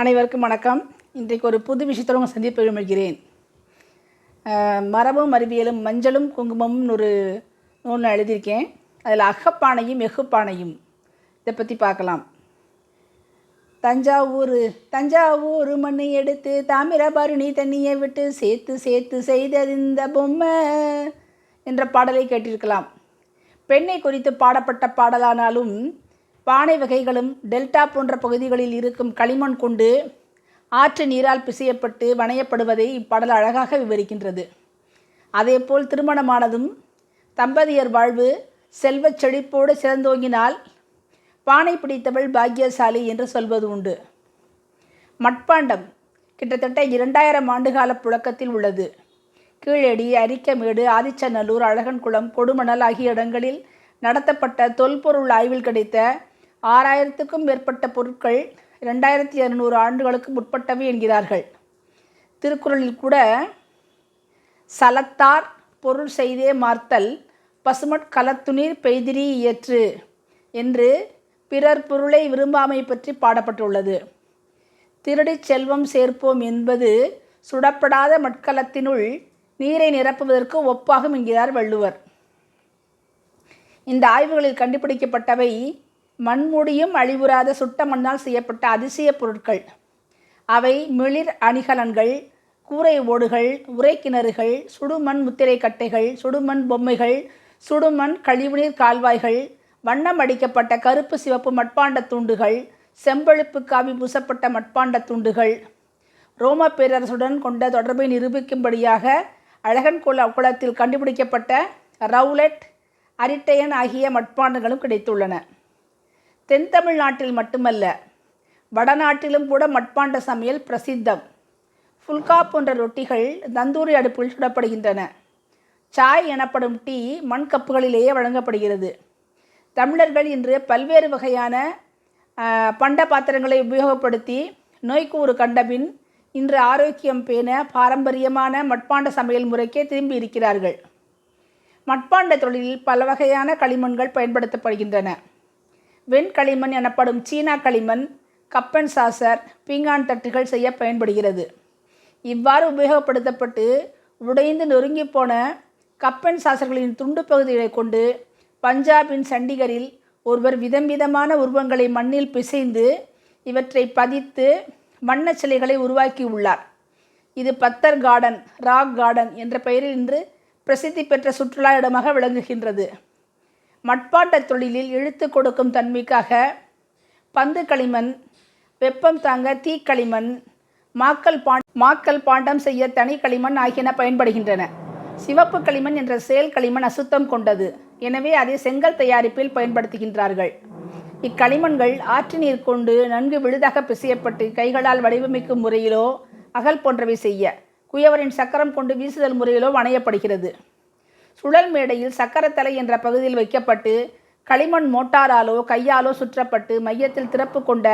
அனைவருக்கும் வணக்கம். இன்றைக்கு ஒரு புது விஷயத்தோடு உங்கள் சந்திப்பு விரும்புகிறேன். மரபும் அறிவியலும் மஞ்சளும் குங்குமம்னு ஒரு நூல் நான் எழுதியிருக்கேன். அதில் அகப்பானையும் எகுப்பானையும். இதை பற்றி பார்க்கலாம். தஞ்சாவூர் தஞ்சாவூர் மண்ணை எடுத்து தாமிரபரணி தண்ணியை விட்டு சேர்த்து சேர்த்து செய்தது இந்த பொம்மை என்ற பாடலை கேட்டிருக்கலாம். பெண்ணை குறித்து பாடப்பட்ட பாடலானாலும் பானை வகைகளும் டெல்டா போன்ற பகுதிகளில் இருக்கும் களிமண் கொண்டு ஆற்று நீரால் பிசையப்பட்டு வணையப்படுவதை இப்பாடல் அழகாக விவரிக்கின்றது. அதேபோல் திருமணமானதும் தம்பதியர் வாழ்வு செல்வச் செழிப்போடு சிறந்தோங்கினால் பானை பிடித்தவள் பாக்கியசாலி என்று சொல்வது உண்டு. மட்பாண்டம் கிட்டத்தட்ட இரண்டாயிரம் ஆண்டுகால புழக்கத்தில் உள்ளது. கீழடி அரிக்கமேடு ஆதிச்சநல்லூர் அழகன்குளம் கொடுமணல் ஆகிய இடங்களில் நடத்தப்பட்ட தொல்பொருள் ஆய்வில் கிடைத்த ஆறாயிரத்துக்கும் மேற்பட்ட பொருட்கள் ரெண்டாயிரத்தி இரநூறு ஆண்டுகளுக்கு முற்பட்டவை என்கிறார்கள். திருக்குறளில் கூட சலத்தார் பொருள் செய்தே மார்த்தல் பசுமட் கலத்துநீர் பெய்திரி இயற்று என்று பிறர் பொருளை விரும்பாமை பற்றி பாடப்பட்டுள்ளது. திருடிச் செல்வம் சேர்ப்போம் என்பது சுடப்படாத மட்கலத்தினுள் நீரை நிரப்புவதற்கு ஒப்பாகும் என்கிறார் வள்ளுவர். இந்த ஆய்வுகளில் கண்டுபிடிக்கப்பட்டவை மண்முடியும் அழிவுறாத சுட்ட மண்ணால் செய்யப்பட்ட அதிசய பொருட்கள். அவை மிளிர் அணிகலன்கள் கூரை ஓடுகள் உரைக்கிணறுகள் சுடுமண் முத்திரை கட்டைகள் சுடுமண் பொம்மைகள் சுடுமண் கழிவுநீர் கால்வாய்கள் வண்ணம் அடிக்கப்பட்ட கருப்பு சிவப்பு மட்பாண்ட துண்டுகள் செம்பழுப்பு காவி பூசப்பட்ட மட்பாண்ட துண்டுகள். ரோம பேரரசுடன் கொண்ட தொடர்பை நிரூபிக்கும்படியாக அழகன் குல குளத்தில் கண்டுபிடிக்கப்பட்ட ரவுலெட் அரிட்டையன் ஆகிய மட்பாண்டங்களும் கிடைத்துள்ளன. தென் தமிழ்நாட்டில் மட்டுமல்ல வடநாட்டிலும் கூட மட்பாண்ட சமையல் பிரசித்தம். ஃபுல்கா போன்ற ரொட்டிகள் தந்தூரி அடுப்பில் சுடப்படுகின்றன. சாய் எனப்படும் டீ மண் கப்புகளிலேயே வழங்கப்படுகிறது. தமிழர்கள் இன்று பல்வேறு வகையான பண்ட பாத்திரங்களை உபயோகப்படுத்தி நோய்க்கூறு கண்டபின் இன்று ஆரோக்கியம் பேண பாரம்பரியமான மட்பாண்ட சமையல் முறைக்கே திரும்பி இருக்கிறார்கள். மட்பாண்ட தொழிலில் பல வகையான களிமண்கள் பயன்படுத்தப்படுகின்றன. வெண்களிமண் எனப்படும் சீனா களிமண் கப்பன் சாசர் பீங்கான் தட்டுகள் செய்ய பயன்படுகிறது. இவ்வாறு உபயோகப்படுத்தப்பட்டு உடைந்து நொறுங்கி போன கப்பன் சாசர்களின் துண்டு பகுதிகளை கொண்டு பஞ்சாபின் சண்டிகரில் ஒருவர் விதம் விதமான உருவங்களை மண்ணில் பிசைந்து இவற்றை பதித்து வண்ணச் சிலைகளை உருவாக்கியுள்ளார். இது பத்தர் கார்டன் ராக் கார்டன் என்ற பெயரில் இன்று பிரசித்தி பெற்ற சுற்றுலா இடமாக விளங்குகின்றது. மட்பாண்ட தொழிலில் இழுத்து கொடுக்கும் தன்மைக்காக பந்து களிமண் வெப்பம் தாங்க தீக்களிமண் மாக்கல் பாண் மாக்கல் பாண்டம் செய்ய தனி களிமண் ஆகியன பயன்படுகின்றன. சிவப்பு களிமண் என்ற செயல் களிமண் அசுத்தம் கொண்டது. எனவே அதை செங்கல் தயாரிப்பில் பயன்படுத்துகின்றார்கள். இக்களிமண்கள் ஆற்று நீர் கொண்டு நன்கு விழுதாக பிசையப்பட்டு கைகளால் வடிவமைக்கும் முறையிலோ அகல் போன்றவை செய்ய குயவரின் சக்கரம் கொண்டு வீசுதல் முறையிலோ வணையப்படுகிறது. சுழல் மேடையில் சக்கரத்தலை என்ற பகுதியில் வைக்கப்பட்டு களிமண் மோட்டாராலோ கையாலோ சுற்றப்பட்டு மையத்தில் திறப்பு கொண்ட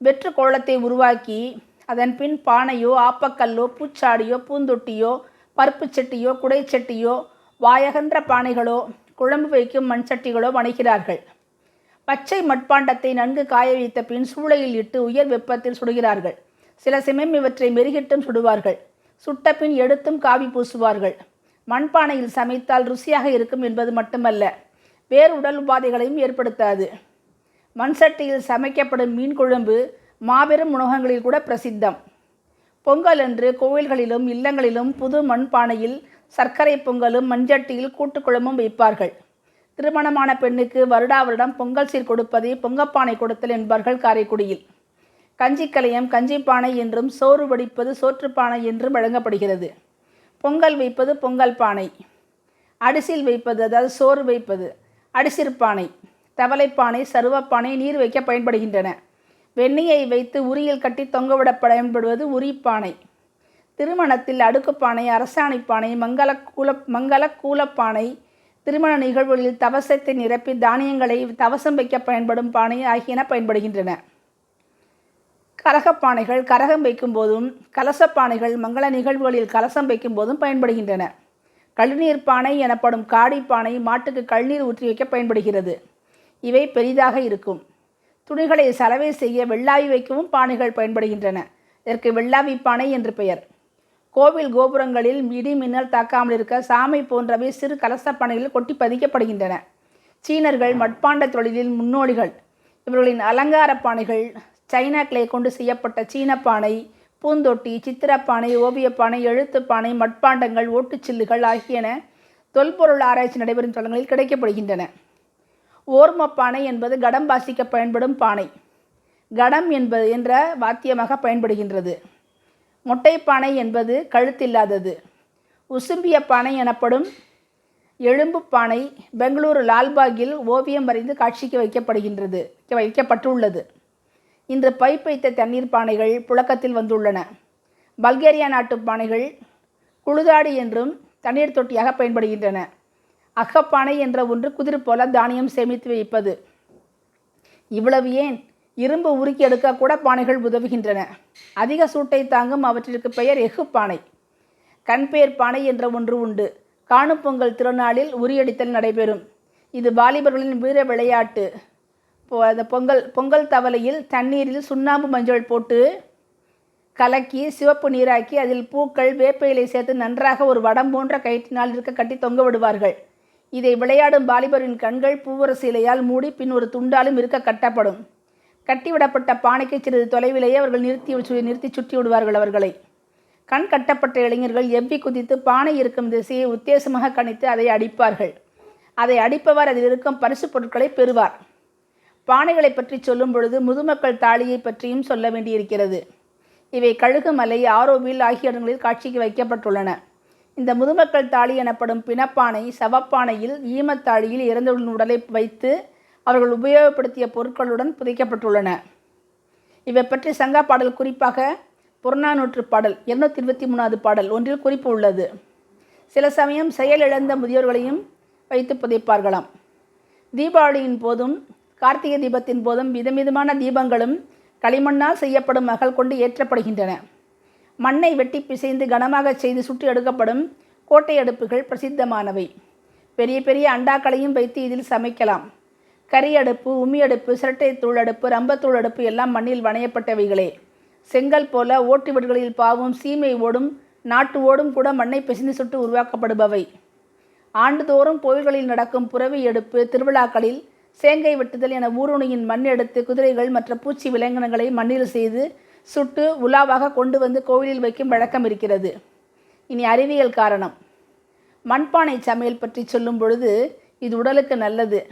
வெற்று கோலத்தை உருவாக்கி அதன் பின் பானையோ ஆப்பக்கல்லோ பூச்சாடியோ பூந்தொட்டியோ பருப்புச் சட்டியோ குடைச்சட்டியோ வாயகன்ற பானைகளோ குழம்பு வைக்கும் மண் சட்டிகளோ வணைகிறார்கள். பச்சை மட்பாண்டத்தை நன்கு காய வைத்த பின் சூளையில் இட்டு உயர் வெப்பத்தில் சுடுகிறார்கள். சில சமயம் இவற்றை மெருகிட்டும் சுடுவார்கள். சுட்ட பின் எடுத்தும் காவி பூசுவார்கள். மண்பானையில் சமைத்தால் ருசியாக இருக்கும் என்பது மட்டுமல்ல வேறு உடல் உபாதைகளையும் ஏற்படுத்தாது. மண் சட்டியில் சமைக்கப்படும் மீன் குழம்பு மாபெரும் உணவகங்களில் கூட பிரசித்தம். பொங்கல் அன்று கோவில்களிலும் இல்லங்களிலும் புது மண்பானையில் சர்க்கரை பொங்கலும் மண்சட்டியில் கூட்டுக்குழம்பும் வைப்பார்கள். திருமணமான பெண்ணுக்கு வருடா வருடம் பொங்கல் சீர் கொடுப்பதை பொங்கப்பானை கொடுத்தல் என்பார்கள் காரைக்குடியில். கஞ்சிக்கலையம் கஞ்சிப்பானை என்றும் சோறு வடிப்பது சோற்றுப்பானை என்றும் வழங்கப்படுகிறது. பொங்கல் வைப்பது பொங்கல் பானை. அடிசில் வைப்பது அதாவது சோறு வைப்பது அடிசிற்பானை தவளைப்பானை சருவப்பானை நீர் வைக்க பயன்படுகின்றன. வெண்ணியை வைத்து உரியில் கட்டி தொங்கவிட பயன்படுவது உரிப்பானை திருமணத்தில் அடுக்குப்பானை அரசாணைப்பானை மங்கள கூல மங்கள கூலப்பானை திருமண நிகழ்வுகளில் தவசத்தை நிரப்பி தானியங்களை தவசம் வைக்க பயன்படும் பானை ஆகியன பயன்படுகின்றன. கரகப்பானைகள் கரகம் வைக்கும் போதும் கலசப்பானைகள் மங்கள நிகழ்வுகளில் கலசம் வைக்கும் போதும் பயன்படுகின்றன. கழுநீர் பானை எனப்படும் காடி பானை மாட்டுக்கு கழுநீர் ஊற்றி வைக்க பயன்படுகிறது. இவை பெரிதாக இருக்கும். துணிகளை சலவை செய்ய வெள்ளாவி வைக்கவும் பானைகள் பயன்படுகின்றன. இதற்கு வெள்ளாவி பானை என்று பெயர். கோவில் கோபுரங்களில் இடி மின்னல் தாக்காமல் இருக்க சாமை போன்றவை சிறு கலச பானைகளில் கொட்டி பதிக்கப்படுகின்றன. சீனர்கள் மட்பாண்ட தொழிலில் முன்னோடிகள். இவர்களின் அலங்கார பானைகள் சைனா கிளே கொண்டு செய்யப்பட்ட சீன பானை பூந்தொட்டி சித்திரப்பானை ஓவியப்பானை எழுத்துப்பானை மட்பாண்டங்கள் ஓட்டுச்சில்லுகள் ஆகியன தொல்பொருள் ஆராய்ச்சி நடைபெறும் தளங்களில் கிடைக்கப்படுகின்றன. ஓர்மப்பானை என்பது கடம் வாசிக்க பயன்படும் பானை. கடம் என்பது என்ற வாத்தியமாக பயன்படுகின்றது. மொட்டைப்பானை என்பது கழுத்தில்லாதது. உசும்பிய பானை எனப்படும் எலும்பு பானை பெங்களூரு லால்பாகில் ஓவியம் வரைந்து காட்சிக்கு வைக்கப்படுகின்றது வைக்கப்பட்டுள்ளது. இன்று பைப் வைத்த தண்ணீர் பானைகள் புழக்கத்தில் வந்துள்ளன. பல்கேரியா நாட்டு பானைகள் குழுதாடி என்றும் தண்ணீர் தொட்டியாக பயன்படுகின்றன. அகப்பானை என்ற ஒன்று குதிர் போல தானியம் சேமித்து வைப்பது. இவ்வளவு ஏன்? இரும்பு உருக்கி எடுக்க கூட பானைகள் உதவுகின்றன. அதிக சூட்டை தாங்கும் அவற்றிற்கு பெயர் எஃகு பானை கண்பேர் பானை என்ற ஒன்று உண்டு. காணும் பொங்கல் திருநாளில் உரியடித்தல் நடைபெறும். இது வாலிபர்களின் வீர விளையாட்டு. அந்த பொங்கல் பொங்கல் தவலையில் தண்ணீரில் சுண்ணாம்பு மஞ்சள் போட்டு கலக்கி சிவப்பு நீராக்கி அதில் பூக்கள் வேப்ப இலை சேர்த்து நன்றாக ஒரு வடம் போன்ற கயிற்றினால் இருக்க கட்டி தொங்க விடுவார்கள். இதை விளையாடும் வாலிபரின் கண்கள் பூவரசு இலையால் மூடி பின் ஒரு துண்டாலும் இருக்க கட்டப்படும். கட்டிவிடப்பட்ட பானைக்கு சிறிது தொலைவிலேயே அவர்கள் நிறுத்தி நிறுத்தி சுற்றி விடுவார்கள் அவர்களை. கண் கட்டப்பட்ட இளைஞர்கள் எவ்வி குதித்து பானை இருக்கும் திசையை உத்தேசமாக கணித்து அதை அடிப்பார்கள். அதை அடிப்பவர் அதில் இருக்கும் பரிசு பொருட்களை பெறுவார். பானைகளை பற்றி சொல்லும் பொழுது முதுமக்கள் தாலியை பற்றியும் சொல்ல வேண்டியிருக்கிறது. இவை கழுகுமலை ஆரோவில் ஆகிய இடங்களில் காட்சிக்கு வைக்கப்பட்டுள்ளன. இந்த முதுமக்கள் தாலி எனப்படும் பிணப்பானை சவப்பானையில் ஈமத்தாளியில் இறந்தவர்களின் உடலை வைத்து அவர்கள் உபயோகப்படுத்திய பொருட்களுடன் புதைக்கப்பட்டுள்ளன. இவை பற்றி சங்கா பாடல் குறிப்பாக புறநானூற்று பாடல் இருநூத்தி இருபத்தி மூணாவது பாடல் ஒன்றில் குறிப்பு உள்ளது. சில சமயம் செயலிழந்த முதியோர்களையும் வைத்து புதைப்பார்களாம். தீபாவளியின் போதும் கார்த்திகை தீபத்தின் போதும் விதவிதமான தீபங்களும் களிமண்ணால் செய்யப்படும் மகள் கொண்டு ஏற்றப்படுகின்றன. மண்ணை வெட்டி பிசைந்து கனமாக செய்து சுட்டு எடுக்கப்படும் கோட்டை அடுப்புகள் பிரசித்தமானவை. பெரிய பெரிய அண்டாக்களையும் வைத்து இதில் சமைக்கலாம். கறி அடுப்பு உமி அடுப்பு சிரட்டை தூள் அடுப்பு ரம்பத்தூள் அடுப்பு எல்லாம் மண்ணில் வணையப்பட்டவைகளே. செங்கல் போல ஓட்டு வீடுகளில் பாவும் சீமை ஓடும் நாட்டு ஓடும் கூட மண்ணை பிசைந்து சுட்டு உருவாக்கப்படுபவை. ஆண்டுதோறும் கோயில்களில் நடக்கும் புறவி எடுப்பு திருவிழாக்களில் சேங்கை வெட்டுதல் என ஊருணியின் மண் எடுத்து குதிரைகள் மற்ற பூச்சி விலங்கினங்களை மண்ணில் செய்து சுட்டு உலாவாக கொண்டு வந்து கோவிலில் வைக்கும் வழக்கம் இருக்கிறது. இனி அறிவியல் காரணம். மண்பானை சமையல் பற்றி சொல்லும் பொழுது இது உடலுக்கு நல்லது.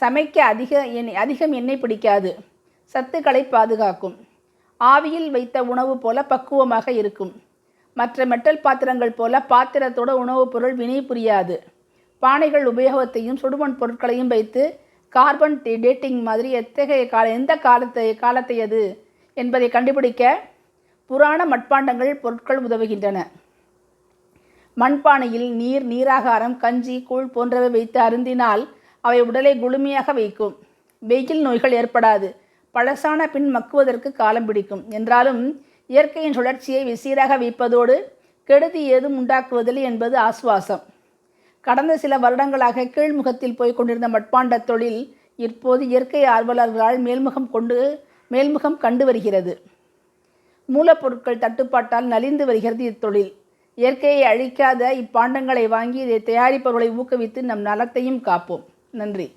சமைக்க அதிக எண்ணெய் அதிகம் எண்ணெய் பிடிக்காது. சத்துக்களை பாதுகாக்கும். ஆவியில் வைத்த உணவு போல பக்குவமாக இருக்கும். மற்ற மெட்டல் பாத்திரங்கள் போல பாத்திரத்தோட உணவுப் பொருள் வினை புரியாது பானைகள் உபயோகத்தையும் சுடுமண் பொருட்களையும் வைத்து கார்பன் டேட்டிங் மாதிரி எத்தகைய கால எந்த காலத்தை காலத்தை அது என்பதை கண்டுபிடிக்க புராண மட்பாண்டங்கள் பொருட்கள் உதவுகின்றன. மண்பானையில் நீர் நீராகாரம் கஞ்சி கூழ் போன்றவை வைத்து அருந்தினால் அவை உடலை குளுமையாக வைக்கும். வெயில் நோய்கள் ஏற்படாது. பழசான பின் மக்குவதற்கு காலம் பிடிக்கும். என்றாலும் இயற்கையின் சுழற்சியை விசீராக வைப்பதோடு கெடுதி ஏதும் உண்டாக்குவதில்லை என்பது ஆசுவாசம். கடந்த சில வருடங்களாக கீழ்முகத்தில் போய் கொண்டிருந்த மட்பாண்ட தொழில் இப்போது இயற்கை ஆர்வலர்களால் மேல்முகம் கொண்டு மேல்முகம் கண்டு வருகிறது. மூலப்பொருட்கள் தட்டுப்பாட்டால் நலிந்து வருகிறது இத்தொழில். இயற்கையை அழிக்காத இப்பாண்டங்களை வாங்கி இதை தயாரிப்பவர்களை ஊக்குவித்து நம் நலத்தையும் காப்போம். நன்றி.